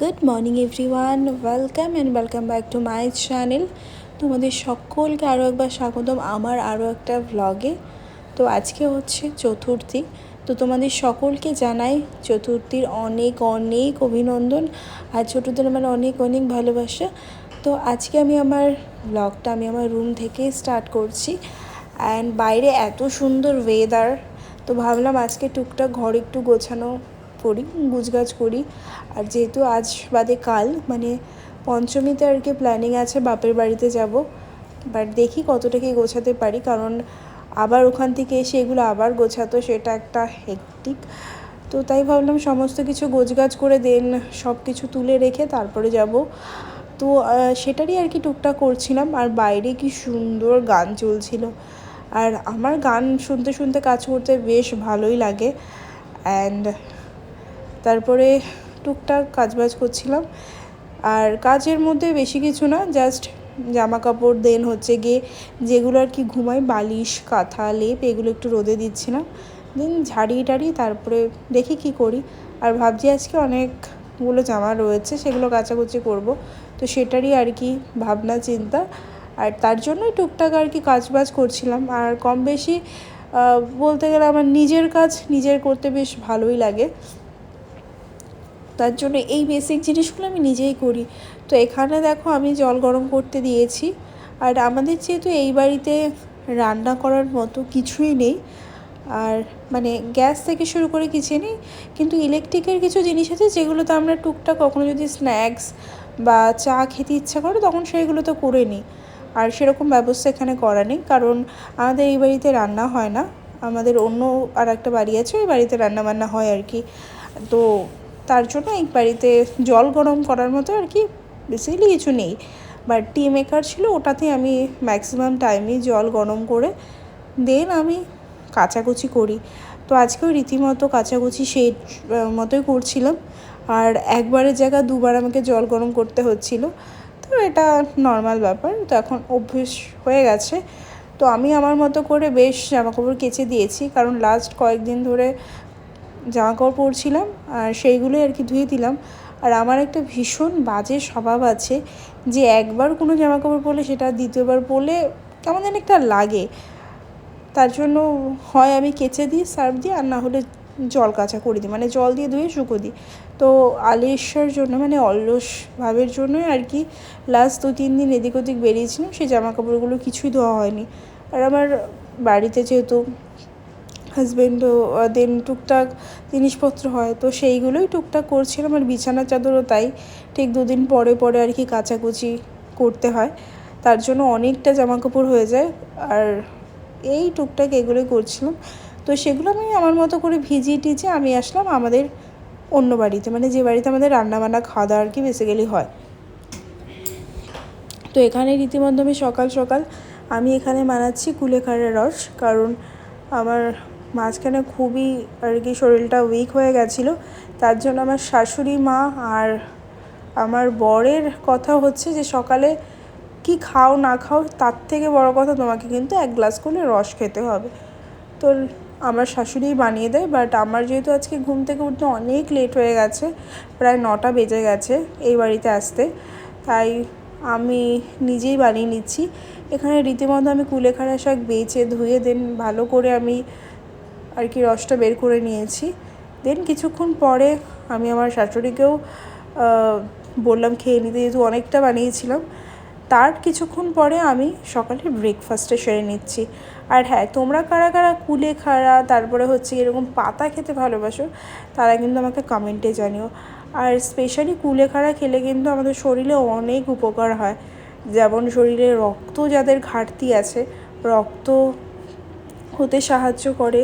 Good morning everyone welcome and welcome back to my channel তোমাদের সকলকে আরও একবার স্বাগতম আমার আরও একটা ভ্লগে তো আজকে হচ্ছে চতুর্থী। তো তোমাদের সকলকে জানাই চতুর্থীর অনেক অনেক অভিনন্দন আর ছোটোদের আমার অনেক অনেক ভালোবাসা। তো আজকে আমি আমার ব্লগটা আমি আমার রুম থেকে স্টার্ট করছি। অ্যান্ড বাইরে এত সুন্দর ওয়েদার তো ভাবলাম আজকে টুকটাক ঘর একটু গোছানো করি গুছগাছ করি। আর যেহেতু আজ বাদে কাল মানে পঞ্চমীতে আর কি প্ল্যানিং আছে, বাপের বাড়িতে যাব। বাট দেখি কতটা কি গোছাতে পারি, কারণ আবার ওখান থেকে এসে এগুলো আবার গোছাতো, সেটা একটা হেকটিক তো তাই ভাবলাম সমস্ত কিছু গোছগাছ করে দেন সব কিছু তুলে রেখে তারপরে যাব। তো সেটারই আর কি টুকটাক করছিলাম, আর বাইরে কি সুন্দর গান চলছিল। আর আমার গান শুনতে শুনতে কাজ করতে বেশ ভালোই লাগে। অ্যান্ড তারপরে টুকটাক কাজবাজ করছিলাম। আর কাজের মধ্যে বেশি কিছু না জাস্ট জামা কাপড় দেন হচ্ছে গিয়ে যেগুলো আর কি ঘুমাই, বালিশ, কাঁথা, লেপ, এগুলো একটু রোদে দিচ্ছিলাম। দেন ঝাড়িয়ে টাড়িয়ে তারপরে দেখি কি করি। আর ভাবছি আজকে অনেকগুলো জামা রয়েছে, সেগুলো কাচাকুচি করব। তো সেটারই আর কি ভাবনা, চিন্তা। আর তার জন্যই টুকটাক আর কি কাজবাজ করছিলাম। আর কম বেশি বলতে গেলে আমার নিজের কাজ নিজের করতে বেশ ভালোই লাগে। তার জন্য এই বেসিক জিনিসগুলো আমি নিজেই করি। তো এখানে দেখো আমি জল গরম করতে দিয়েছি। আর আমাদের যেহেতু এই বাড়িতে রান্না করার মতো কিছুই নেই, আর মানে গ্যাস থেকে শুরু করে কিছু নেই, কিন্তু ইলেকট্রিকের কিছু জিনিস আছে যেগুলোতে আমরা টুকটাক কখনো যদি স্ন্যাক্স বা চা খেতে ইচ্ছা করে তখন সেইগুলো তো করে নিই। আর সেরকম ব্যবস্থা এখানে করা নেই, কারণ আমাদের এই বাড়িতে রান্না হয় না। আমাদের অন্য আর একটা বাড়ি আছে, ওই বাড়িতে রান্না বান্না হয় আর কি। তো তার জন্য এই বাড়িতে জল গরম করার মতো আর কি বেসিক্যালি কিছু নেই। বাট টি মেকার ছিল, ওটাতে আমি ম্যাক্সিমাম টাইমে জল গরম করে দেন আমি কাচাকুচি করি। তো আজকেও রীতিমতো কাচাকুচি সেই মতোই করছিলাম। আর একবারের জায়গা দুবার আমাকে জল গরম করতে হচ্ছিল। তো এটা নর্মাল ব্যাপার, তো এখন অভ্যেস হয়ে গেছে। তো আমি আমার মতো করে বেশ জামাকাপড় কেচে দিয়েছি, কারণ লাস্ট কয়েকদিন ধরে জামা কাপড় পরছিলাম আর সেইগুলোই আর কি ধুয়ে দিলাম। আর আমার একটা ভীষণ বাজে স্বভাব আছে যে একবার কোনো জামা কাপড় পরলে সেটা দ্বিতীয়বার পরলে কেমন যেন একটা লাগে। তার জন্য হয় আমি কেচে দিই, সার্ফ দিই আর না হলে জল কাঁচা করে দিই মানে জল দিয়ে ধুয়ে শুকো দিই। তো আলিশার জন্য মানে অলস ভাবের জন্যই আর কি লাস্ট দু তিন দিন এদিক ওদিক বেরিয়েছিলাম, সেই জামা কাপড়গুলো কিছুই ধোয়া হয়নি। আর আমার বাড়িতে যেহেতু হাজব্যান্ডও দেন টুকটাক জিনিসপত্র হয়। তো সেইগুলোই টুকটাক করছিলাম, আর বিছানার চাদরও তাই। ঠিক দুদিন পরে পরে আর কি কাচাকুচি করতে হয়। তার জন্য অনেকটা জামা কাপড় হয়ে যায়। আর এই টুকটাক এগুলোই করছিলাম। তো সেগুলো আমি আমার মতো করে ভিজিয়ে টিজে আমি আসলাম আমাদের অন্য বাড়িতে। মানে যে বাড়িতে আমাদের রান্নাবান্না খাওয়া দাওয়া আর কি বেসিক্যালি হয়। তো এখানে রীতিমতো আমি সকাল সকাল আমি এখানে বানাচ্ছি কুলেখাড়ের রস। কারণ আমার মাঝখানে খুবই আর কি শরীরটা উইক হয়ে গেছিল। তার জন্য আমার শাশুড়ি মা আর আমার বরের কথা হচ্ছে যে সকালে কি খাও না খাও, তার থেকে বড় কথা তোমাকে কিন্তু এক গ্লাস করে রস খেতে হবে। তো আমার শাশুড়িই বানিয়ে দেয় বাট আমার যেহেতু আজকে ঘুম থেকে উঠতে অনেক লেট হয়ে গেছে, প্রায় নটা বেজে গেছে এই বাড়িতে আসতে। তাই আমি নিজেই বানিয়ে নিচ্ছি। এখানে রীতিমতো আমি কুলেখাড়া শাক বেছে ধুয়ে দেন, ভালো করে আমি আর কি রসটা বের করে নিয়েছি। দেন কিছুক্ষণ পরে আমি আমার শাশুড়িকেও বললাম, খেয়ে নিতে যেহেতু অনেকটা বানিয়েছিলাম। তার কিছুক্ষণ পরে আমি সকালে ব্রেকফাস্টে সেরে নিচ্ছি। আর হ্যাঁ তোমরা কারা কারা কুলে খাড়া তারপরে হচ্ছে এরকম পাতা খেতে ভালোবাসো, তারা কিন্তু আমাকে কমেন্টে জানিও। আর স্পেশালি কুলেখাড়া খেলে কিন্তু আমাদের শরীরে অনেক উপকার হয়। যেমন শরীরে রক্ত যাদের ঘাটতি আছে, রক্ত হতে সাহায্য করে।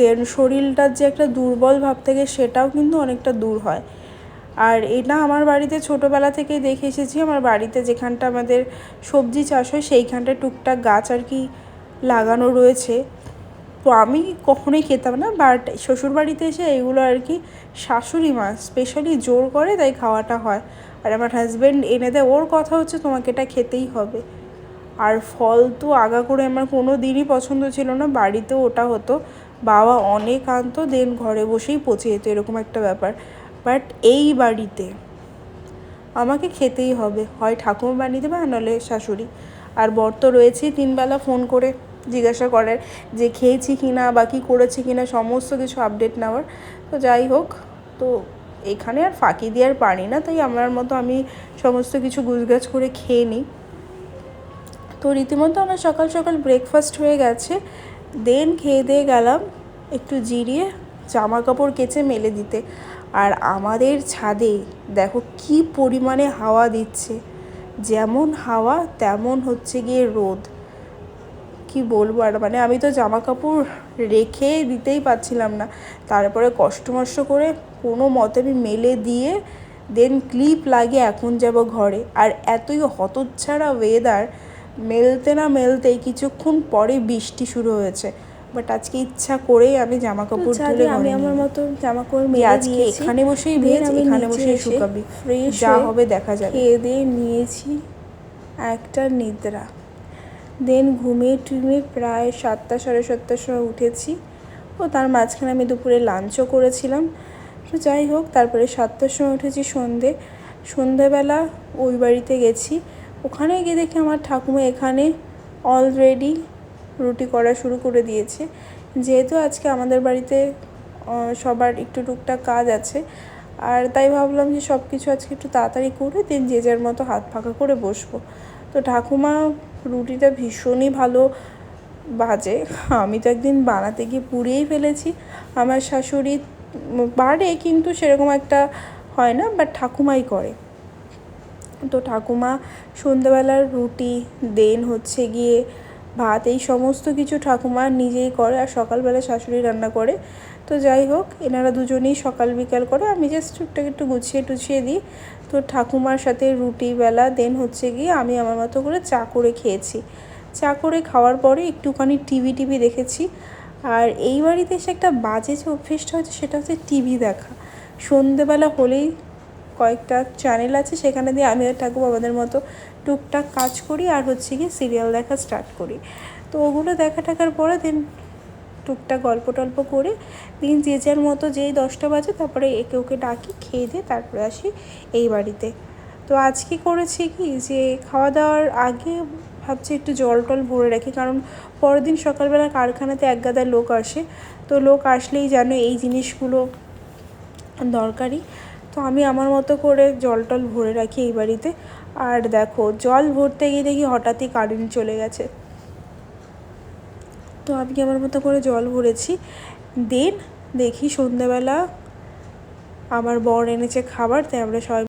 দেন শরীরটার যে একটা দুর্বল ভাব থেকে সেটাও কিন্তু অনেকটা দূর হয়। আর এটা আমার বাড়িতে ছোটোবেলা থেকেই দেখে এসেছি। আমার বাড়িতে যেখানটা আমাদের সবজি চাষ হয়, সেইখানটায় টুকটাক গাছ আর কি লাগানো রয়েছে। তো আমি কখনোই খেতাম না বাট শ্বশুরবাড়িতে এসে এগুলো আর কি শাশুড়ি মা স্পেশালি জোর করে তাই খাওয়াটা হয়। আর আমার হাজব্যান্ড এনে দেয়, ওর কথা হচ্ছে তোমাকে এটা খেতেই হবে। আর ফল তো আগা করে আমার কোনো দিনই পছন্দ ছিল না, বাড়িতেও ওটা হতো। বাবা অনেক আনতো দেন ঘরে বসেই পচে যেত এরকম একটা ব্যাপার। বাট এই বাড়িতে আমাকে খেতেই হবে। হয় ঠাকুমা বানিয়ে দেবে আর নাহলে শাশুড়ি। আর বর তো রয়েছেই তিনবেলা ফোন করে জিজ্ঞাসা করার যে খেয়েছি কি না বা কী করেছি কি না সমস্ত কিছু আপডেট নেওয়ার। তো যাই হোক, তো এখানে আর ফাঁকি দিয়ে আর পারি না। তাই আমার মতো আমি সমস্ত কিছু গুছগাছ করে খেয়ে নিই। তো রীতিমতো আমার সকাল সকাল ব্রেকফাস্ট হয়ে গেছে। দেন খেয়ে দিয়ে গেলাম একটু জিরিয়ে জামা কাপড় কেচে মেলে দিতে। আর আমাদের ছাদে দেখো কি পরিমাণে হাওয়া দিচ্ছে। যেমন হাওয়া, তেমন হচ্ছে গিয়ে রোদ। কি বলব আর মানে আমি তো জামা কাপড় রেখে দিতেই পারছিলাম না। তারপরে কষ্ট মষ্ট করে কোনো মতে আমি মেলে দিয়ে, দেন ক্লিপ লাগিয়ে এখন যাব ঘরে। আর এতই হতচ্ছাড়া ওয়েদার মেলতে না মেলতেই কিছুক্ষণ পরে বৃষ্টি শুরু হয়েছে। বাট আজকে ইচ্ছা করেই আমি জামা কাপড় তুলে আমি আমার মতো জামা কাপড় মেলে আজকে এখানে বসেই ভেজ এখানে বসেই শুকাবি। যা হবে দেখা যাবে। খেয়ে দিয়ে নিয়েছি একটা নিদ্রা। দেন ঘুমিয়ে টুমিয়ে প্রায় সাতটা সাড়ে সাতটার সময় উঠেছি। ও তার মাঝখানে আমি দুপুরে লাঞ্চও করেছিলাম। তো যাই হোক তারপরে সাতটার সময় উঠেছি সন্ধে। সন্ধেবেলা ওই বাড়িতে গেছি। ওখানে গিয়ে দেখি আমার ঠাকুমা এখানে অলরেডি রুটি করা শুরু করে দিয়েছে। যেহেতু আজকে আমাদের বাড়িতে সবার একটু টুকটাক কাজ আছে, আর তাই ভাবলাম যে সব কিছু আজকে একটু তাড়াতাড়ি করে দেন, যে যার মতো হাত ফাঁকা করে বসবো। তো ঠাকুমা রুটিটা ভীষণই ভালো বাজে। আমি তো একদিন বানাতে গিয়ে পুড়িয়েই ফেলেছি। আমার শাশুড়ি পারে, কিন্তু সেরকম একটা হয় না বাট ঠাকুমাই করে। তো ঠাকুমা সন্ধ্যেবেলার রুটি, দেন হচ্ছে গিয়ে ভাত, এই সমস্ত কিছু ঠাকুমা নিজেই করে আর সকালবেলা শাশুড়ি রান্না করে। তো যাই হোক, এনারা দুজনেই সকাল বিকাল করে, আমি জাস্ট টুকটাক একটু গুছিয়ে টুছিয়ে দিই। তো ঠাকুমার সাথে রুটি বেলা, দেন হচ্ছে গিয়ে আমি আমার মতো করে চা করে খেয়েছি। চা করে খাওয়ার পরে একটুখানি টিভি টিভি দেখেছি। আর এই বাড়িতে এসে একটা বাজে যে অভ্যেসটা হচ্ছে সেটা হচ্ছে টিভি দেখা। সন্ধেবেলা হলেই কয়েকটা চ্যানেল আছে, সেখানে দিয়ে আমি আর ঠাকুর বাবাদের মতো টুকটাক কাজ করি আর হচ্ছে গিয়ে সিরিয়াল দেখা স্টার্ট করি। তো ওগুলো দেখা টাকার পরে দেন টুকটাক গল্প টল্প করে দিন যে যার মতো যেই দশটা বাজে তারপরে একে ওকে ডাকি, খেয়ে দিয়ে তারপরে আসি এই বাড়িতে। তো আজকে করেছি কি যে খাওয়া দাওয়ার আগে ভাবছি একটু জল টল ভরে রাখি, কারণ পরের দিন সকালবেলা কারখানাতে এক গাদা লোক আসে। তো লোক আসলেই জানো এই জিনিসগুলো দরকারি। তো আমি আমার মতো করে জল টল ভরে রাখি এই বাড়িতে। আর দেখো, জল ভরতে গিয়ে দেখি হঠাৎই কারেন্ট চলে গেছে। তো আমি আমার মতো করে জল ভরেছি। দেন দেখি সন্ধ্যাবেলা আমার বর এনেছে খাবার, তাই আমরা সবাই